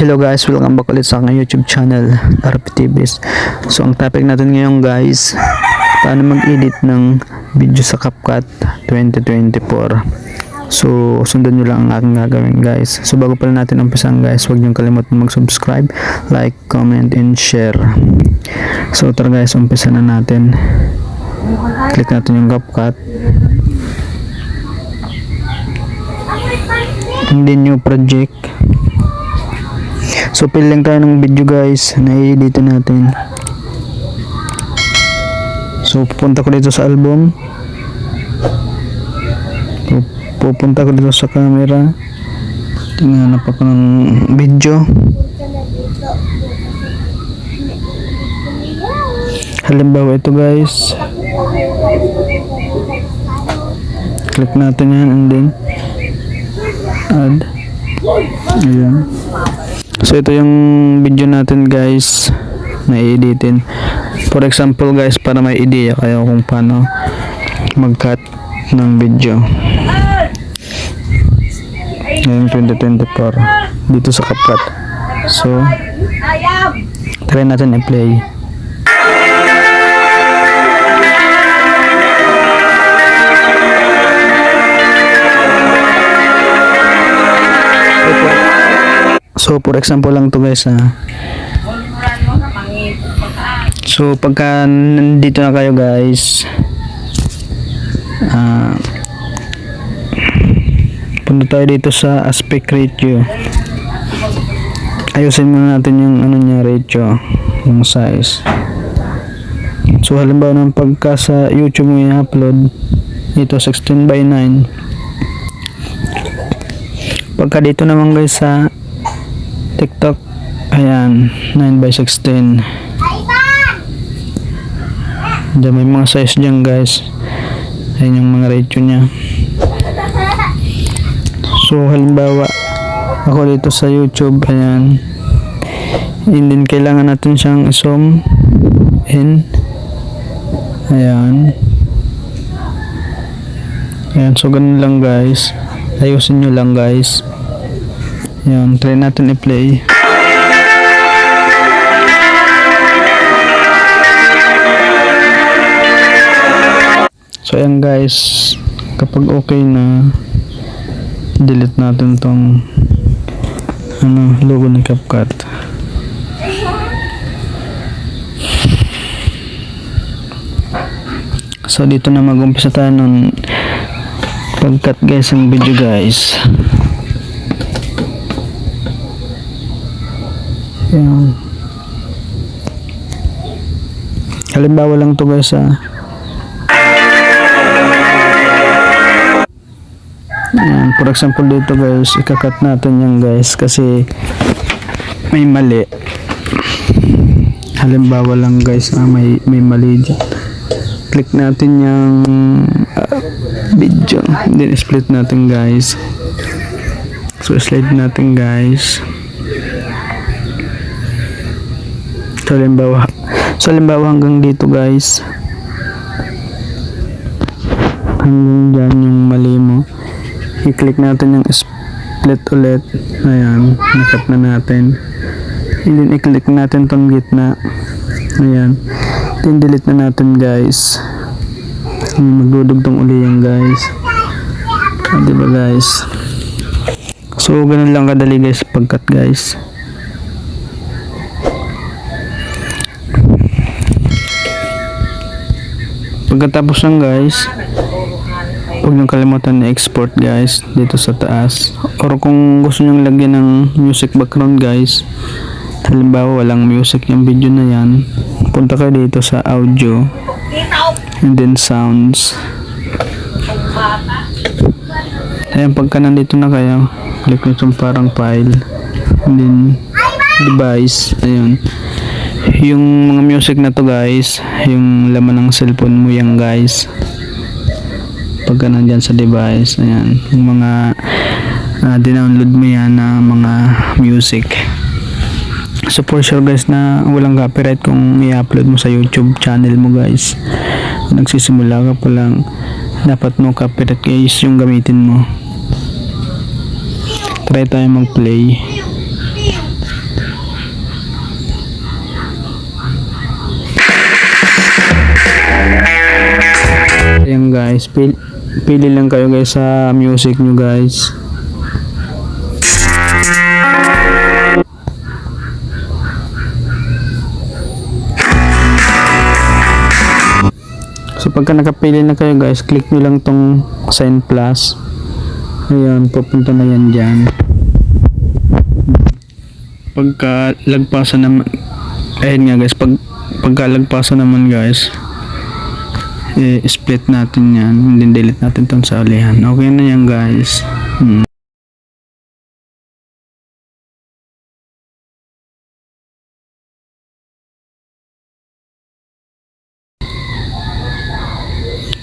Hello guys, welcome back ulit sa aking YouTube channel, RPTVs. So ang topic natin ngayon guys, paano mag-edit ng video sa CapCut 2024. So sundan nyo lang ang aking gagawin guys. So bago pala natin umpisan guys, huwag nyo kalimutan mag-subscribe, like, comment, and share. So tara guys, umpisa na natin. Click natin yung CapCut. And then new project. So, pili lang tayo ng video guys na i-edit natin. So, pupunta ko dito sa album. Pupunta ko dito sa camera. Tingnan ako ng video. Halimbawa ito guys. Click natin yan and then add. Ayan. So ito yung video natin guys na i-editin. For example guys para may idea kayo kung paano mag-cut ng video. Ngayong 2024 dito sa CapCut. So try natin i-play. So for example lang to guys ha. So pagka nandito na kayo guys ah punta tayo dito sa aspect ratio. Ayusin muna natin yung ano niya ratio, yung size. So halimbawa ng pagka sa YouTube mo i-upload ito 16 by 9 pagka dito naman guys sa TikTok. Ayan 9 by 16 Diyan may mga size dyan guys. Ayan yung mga ratio nya so halimbawa ako dito sa YouTube ayan. And then kailangan natin siyang zoom in. Ayan. Ayan so ganun lang guys. Ayusin nyo lang guys yan, try natin i-play. So ayan guys, kapag okay na, delete natin tong ano, logo ng CapCut. So dito na mag-umpisa tayo ng pag-cut guys ang video guys. Yan. Halimbawa lang to guys ah. Yan. For example dito guys, ikakat natin yan guys kasi may mali. Halimbawa lang guys ah, may, may mali dyan. Click natin yung ah, video. Then split natin guys. So slide natin guys. So, halimbawa, so, halimbawa hanggang dito guys. Hanggang dyan yung mali mo. I-click natin yung split ulit. Ayan, nakat na natin. And then, i-click natin tong gitna. Ayan. Then, delete na natin guys. Magdudugtong uli yan guys. Ah, diba guys? So, ganun lang kadali guys pagkat guys. Pagkatapos ng guys, huwag niyong kalimutan na-export guys dito sa taas. Or kung gusto niyong lagyan ng music background guys, halimbawa walang music yung video na yan, punta kayo dito sa audio and then sounds. Ayan, pagka nandito na kayo, click nyo itong parang file and then device, ayun yung mga music na to guys yung laman ng cellphone mo yan guys. Pagka nandyan sa device ayan. Yung mga uh, dinownload mo yan na mga music. So for sure guys na walang copyright kung i-upload mo sa youtube channel mo guys. Nagsisimula ka pa lang. Dapat no copyright guys yung gamitin mo. Try tayo mag play guys. Pil pili lang kayo guys sa music nyo guys. So pagka nakapili na kayo guys, click nyo lang tong sign plus. Ayan, pupunta na yan dyan. Pagka lagpasan naman, ayun nga guys, pag pagka lagpasan naman guys, eh, split natin yan, hindi delete natin tong sa ulihan. Okay na yan guys. Hmm.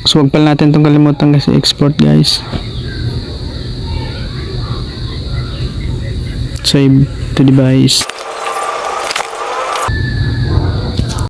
So wag pala natin itong kalimutan kasi export guys. Save to device.